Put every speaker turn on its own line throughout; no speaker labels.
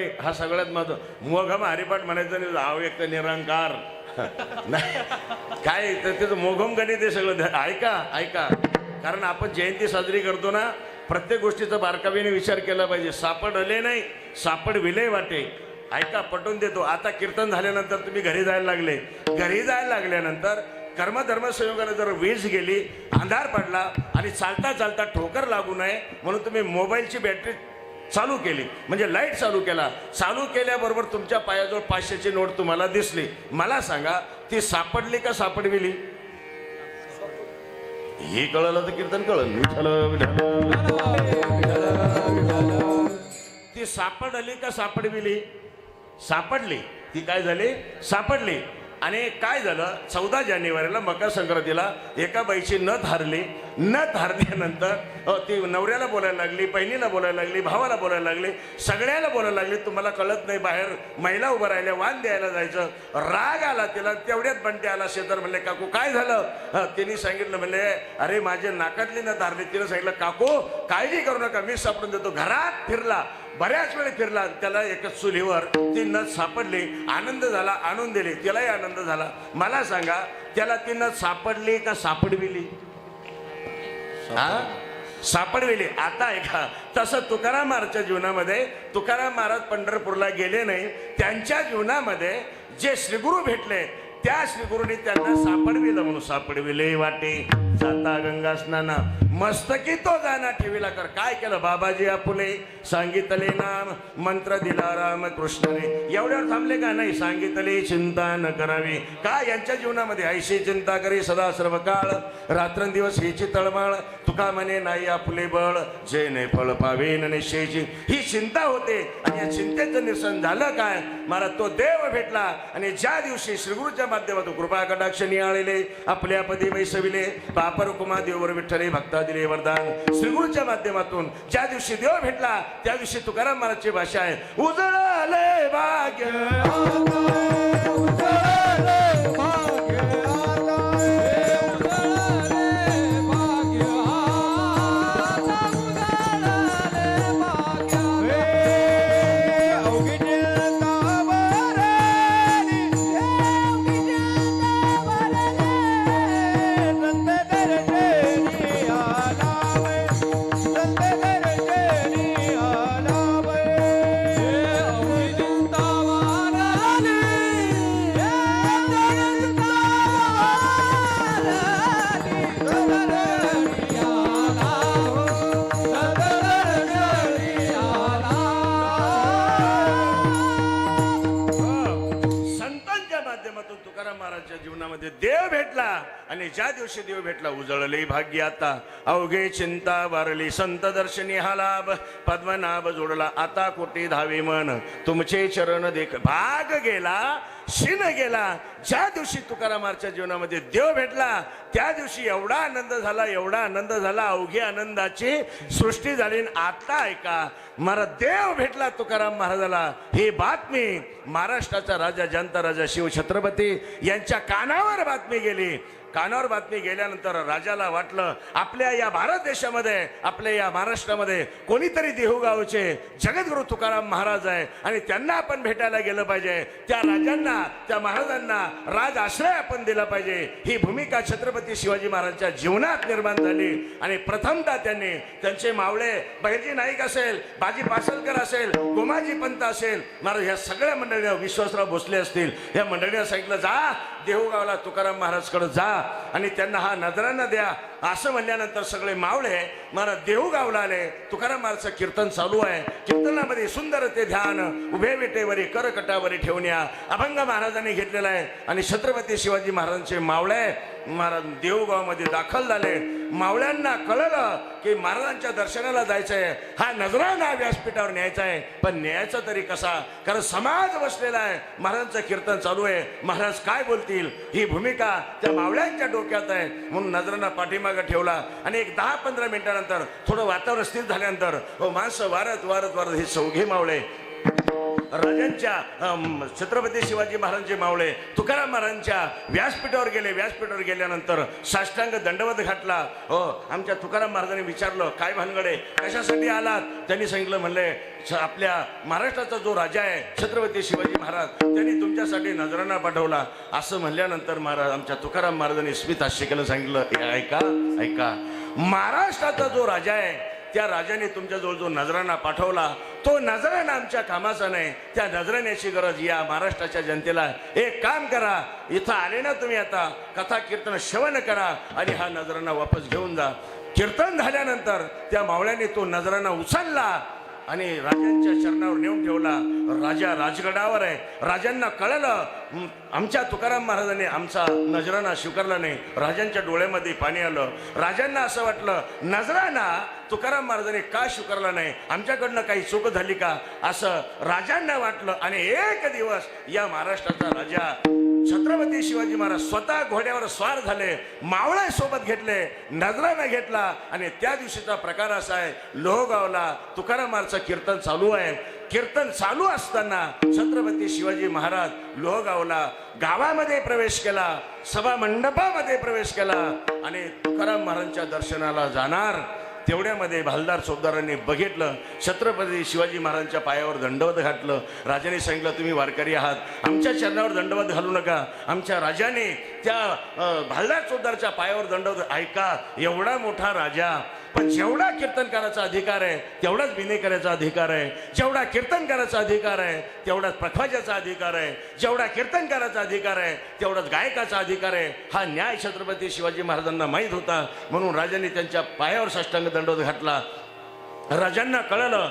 वाटते हा सगळ्यात महत्त्व. मोघम हरिपाठ म्हणायचं नाही हा एक तर निरंकार. काय तर त्याचं मोघम गणित आहे सगळं. ऐका ऐका. कारण आपण जयंती साजरी करतो ना प्रत्येक गोष्टीचा बारकावीने विचार केला पाहिजे. सापडले नाही सापड विले वाटे. ऐका पटवून देतो. आता कीर्तन झाल्यानंतर तुम्ही घरी जायला लागले. घरी जायला लागल्यानंतर कर्मधर्म संयोगाने जर वीज गेली अंधार पडला आणि चालता चालता ठोकर लागू नये म्हणून तुम्ही मोबाईलची बॅटरी चालू केली. म्हणजे लाइट चालू केला. चालू केल्याबरोबर तुमच्या पायाजवळ पाचशेची नोट तुम्हाला दिसली. मला सांगा ती सापडली का सापडविली? हे कळलं तर कीर्तन कळलं. ती सापडली का सापडविली? सापडली. ती काय झाली? सापडली. आणि काय झालं? चौदा जानेवारीला मकर संक्रांतीला एका बाईची नथ हरली. न धारल्यानंतर ती नवऱ्याला बोलायला लागली बहिणीला बोलायला लागली भावाला बोलायला लागली सगळ्याला बोलायला लागली तुम्हाला कळत नाही बाहेर महिला उभं राहिल्या वाण द्यायला जायचं राग आला तिला तेवढ्यात बंटे आला शेजार म्हणले काकू काय झालं? तिने सांगितलं म्हणले अरे माझे नाकातली न हारली तिने सांगितलं काकू काळजी करू नका मी सापडून देतो. घरात फिरला बऱ्याच वेळ फिरला त्याला एकच चुलीवर ती नथ सापडली आनंद झाला आणून दिली तिलाही आनंद झाला. मला सांगा त्याला ती नथ सापडली का सापडविली? हा? सापडविली. आता ऐका तसं तुकाराम जीवनामध्ये तुकाराम महाराज पंढरपूरला गेले नाही त्यांच्या जीवनामध्ये जे श्रीगुरु भेटले त्या श्रीगुरुने त्यांना सापडविलं म्हणून सापडविले वाटे. जाता गंगा स्नाना. मस्तकी तो गाना ठेविला कर. काय केलं बाबाजी आपुले? सांगितले नाम. मंत्र दिला राम कृष्णने एवढ्यावर थांबले का नाही? सांगितले चिंता न करावी. का यांच्या जीवनामध्ये ऐशी चिंता करी सदा सर्व काळ रात्रंदिवस हिची तळमळ. तुका म्हणे नाही आपले बळ. जे ने फळ पावे न निश्चयची ही चिंता होते. आणि या चिंतेचं निरसन झालं काय? मला तो देव भेटला. आणि ज्या दिवशी श्रीगुरूच्या माध्यमातून कृपा कटाक्ष नियाळले आपल्या पदी वैसविले बापर कुमा देवर विठ्ठले भक्ता दिले वरदान. श्रीगुरूच्या माध्यमातून ज्या दिवशी देव भेटला त्या दिवशी तुकाराम महाराजची भाषा आहे उजळले भाग्य. माध्यमातून तुकाराम महाराजच्या जीवनामध्ये देव भेटला आणि ज्या दिवशी देव भेटला उजळले भाग्य आता. अवघे चिंता वारली संत दर्शनी हा लाभ. पद्मनाभ जोडला आता कोटी धावे मन. तुमचे चरण देख भाग गेला शिन गेला. ज्या दिवशी तुकाराम जीवनामध्ये देव भेटला त्या दिवशी एवढा आनंद झाला एवढा आनंद झाला अवघी आनंदाची सृष्टी झाली. आणि आता ऐका मला देव भेटला तुकाराम महाराजाला. ही बातमी महाराष्ट्राचा राजा जनता राजा शिव छत्रपती यांच्या कानावर बातमी गेली. कानावर बातमी गेल्यानंतर राजाला वाटलं आपल्या या भारत देशामध्ये आपल्या या महाराष्ट्रामध्ये कोणीतरी देहूगावचे जगद्गुरु तुकाराम महाराज आहे आणि त्यांना आपण भेटायला गेलं पाहिजे. त्या राजांना त्या महाराजांना राज आश्रय आपण दिला पाहिजे. ही भूमिका छत्रपती शिवाजी महाराजांच्या जीवनात निर्माण झाली आणि प्रथमतः त्यांनी त्यांचे मावळे बहिरजी नाईक असेल बाजी पासलकर असेल गोमाजी पंत असेल महाराज ह्या सगळ्या मंडळी विश्वासराव भोसले असतील. या मंडळीने सांगितलं जा देहूगावला तुकाराम महाराजकडे जा. आणि त्यांना हा नजरांना द्या. असं म्हणल्यानंतर सगळे मावळे मला देहुगावला आले. तुकाराम महाराजचं कीर्तन चालू आहे. कीर्तनामध्ये सुंदर ते ध्यान. उभे विटेवरी करकटावरी ठेवण्या अभंग महाराजांनी घेतलेला आहे. आणि छत्रपती शिवाजी महाराजांचे मावळे महाराज देहुगावमध्ये दाखल झाले. मावळ्यांना कळलं की महाराजांच्या दर्शनाला जायचंय. हा नजराना व्यासपीठावर न्यायचा आहे पण न्यायचा तरी कसा? कारण समाज बसलेला आहे. महाराजांचं कीर्तन चालू आहे. महाराज काय बोलतील? ही भूमिका त्या मावळ्यांच्या डोक्यात आहे. म्हणून नजरांना पाठीमागं ठेवला. आणि एक दहा पंधरा मिनिटानंतर थोडं वातावरण स्थिर झाल्यानंतर हो माणसं वारत वारत वारत हे चौघे मावळे राजांच्या छत्रपती शिवाजी महाराजांचे मावळे तुकाराम महाराजांच्या व्यासपीठावर गेले. व्यासपीठावर गेल्यानंतर साष्टांग दंडवत घातला. हो आमच्या तुकाराम महाराजांनी विचारलं काय भानगडे कशासाठी आलात? त्यांनी सांगितलं म्हणले आपल्या महाराष्ट्राचा जो राजा आहे छत्रपती शिवाजी महाराज त्यांनी तुमच्यासाठी नजराणा पाठवला. असं म्हणल्यानंतर महाराज आमच्या तुकाराम महाराजांनी स्मित आशिकेला सांगितलं ऐका ऐका. महाराष्ट्राचा जो राजा आहे त्या राजाने तुमच्याजवळ जो नजराणा पाठवला. तो नजराणा आमच्या कामाचा नाही. त्या नजराण्याची गरज या महाराष्ट्राच्या जनतेला एक काम करा इथं आले ना तुम्ही आता कथा कीर्तन श्रवण करा आणि हा नजराना वापस घेऊन जा. कीर्तन झाल्यानंतर त्या मावळ्याने तो नजराना उचलला आणि राजांच्या चरणावर नेऊन ठेवला. राजा राजगडावर आहे. राजांना कळलं आमच्या तुकाराम महाराजांनी आमचा नजराना स्वीकारला नाही. राजांच्या डोळ्यामध्ये पाणी आलं. राजांना असं वाटलं नजराना तुकाराम महाराजांनी का स्वीकारला नाही? आमच्याकडनं काही चूक झाली का? असं राजांना वाटलं आणि एक दिवस या महाराष्ट्राचा राजा छत्रपती शिवाजी महाराज स्वतः घोड्यावर स्वार झाले मावळ्या सोबत घेतले नजरानं घेतला आणि त्या दिवशीचा प्रकार असा आहे लोहगावला तुकाराम महाराजचं कीर्तन चालू आहे. कीर्तन चालू असताना छत्रपती शिवाजी महाराज लोहगावला गावामध्ये प्रवेश केला सभा मंडपामध्ये प्रवेश केला आणि तुकाराम महाराजांच्या दर्शनाला जाणार. तेवढ्यामध्ये भालदार चौकदारांनी बघितलं छत्रपती शिवाजी महाराजांच्या पायावर दंडवत घातलं. राजाने सांगितलं तुम्ही वारकरी आहात. आमच्या चरणावर दंडवत घालू नका. आमच्या राजाने त्या भालदार चौकदारच्या पायावर दंडवत ऐका एवढा मोठा राजा पण जेवढा कीर्तन करायचा अधिकार आहे तेवढाच विनय करायचा अधिकार आहे. जेवढा कीर्तन करायचा अधिकार आहे तेवढाच प्रखवाजाचा अधिकार आहे. जेवढा कीर्तन करायचा अधिकार आहे तेवढाच गायकाचा अधिकार आहे. हा न्याय छत्रपती शिवाजी महाराजांना माहीत होता. म्हणून राजांनी त्यांच्या पायावर साष्टांग दंडोद घातला. राजांना कळलं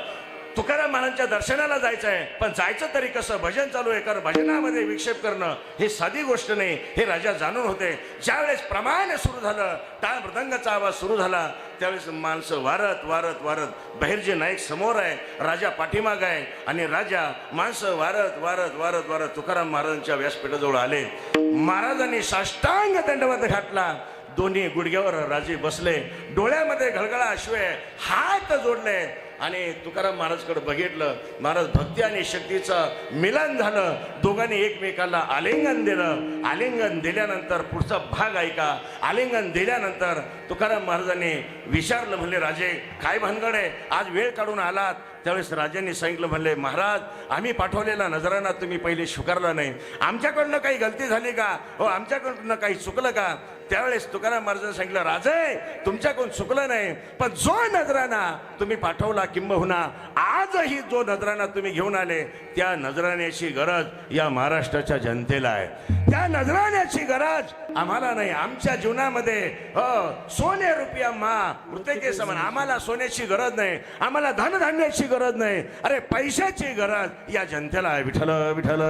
तुकाराम महाराजांच्या दर्शनाला जायचं आहे पण जायचं तरी कसं? भजन चालू आहे. कारण भजनामध्ये विक्षेप करणं हे साधी गोष्ट नाही. हे राजा जाणून होते. ज्यावेळेस प्रमाण सुरू झालं टाळ मृदंगाचा आवाज सुरू झाला त्यावेळेस माणसं वारत वारत वारत बहिर्जी नाईक समोर आहे राजा पाठीमाग आहे आणि राजा माणसं वारत वारत वारत वारत तुकाराम महाराजांच्या व्यासपीठाजवळ आले. महाराजांनी साष्टांग दंडवत घातला. दोन्ही गुडघ्यावर राजे बसले. डोळ्यामध्ये घळघळा अश्वे हात जोडले. आणि तुकाराम महाराजकडे बघितलं महाराज भक्ती आणि शक्तीचं मिलन झालं. दोघांनी एकमेकाला आलिंगन दिलं. आलिंगन दिल्यानंतर पुढचा भाग ऐका. आलिंगन दिल्यानंतर तुकाराम महाराजांनी विचारलं म्हणले राजे काय भानगड आहे? आज वेळ काढून आलात. त्यावेळेस राजांनी सांगितलं म्हणले महाराज आम्ही पाठवलेला नजराना तुम्ही पहिले स्वीकारला नाही. आमच्याकडनं काही गलती झाली का? हो आमच्याकडनं काही चुकलं का? त्यावेळेस तुकाराम महाराजांनी सांगितलं राजे तुमच्याकडून चुकलं नाही पण जो नजराना तुम्ही पाठवला किंबहुना आजही जो नजराना तुम्ही घेऊन आले त्या नजराण्याची गरज या महाराष्ट्राच्या जनतेला आहे. त्या नजराण्याची गरज आम्हाला नाही. आमच्या जीवनामध्ये हो सोने रुपया मा मृत्यके समान. आम्हाला सोन्याची गरज नाही. आम्हाला धनधान्याची गरज नाही. अरे पैशाची गरज या जनतेला आहे. विठल विठल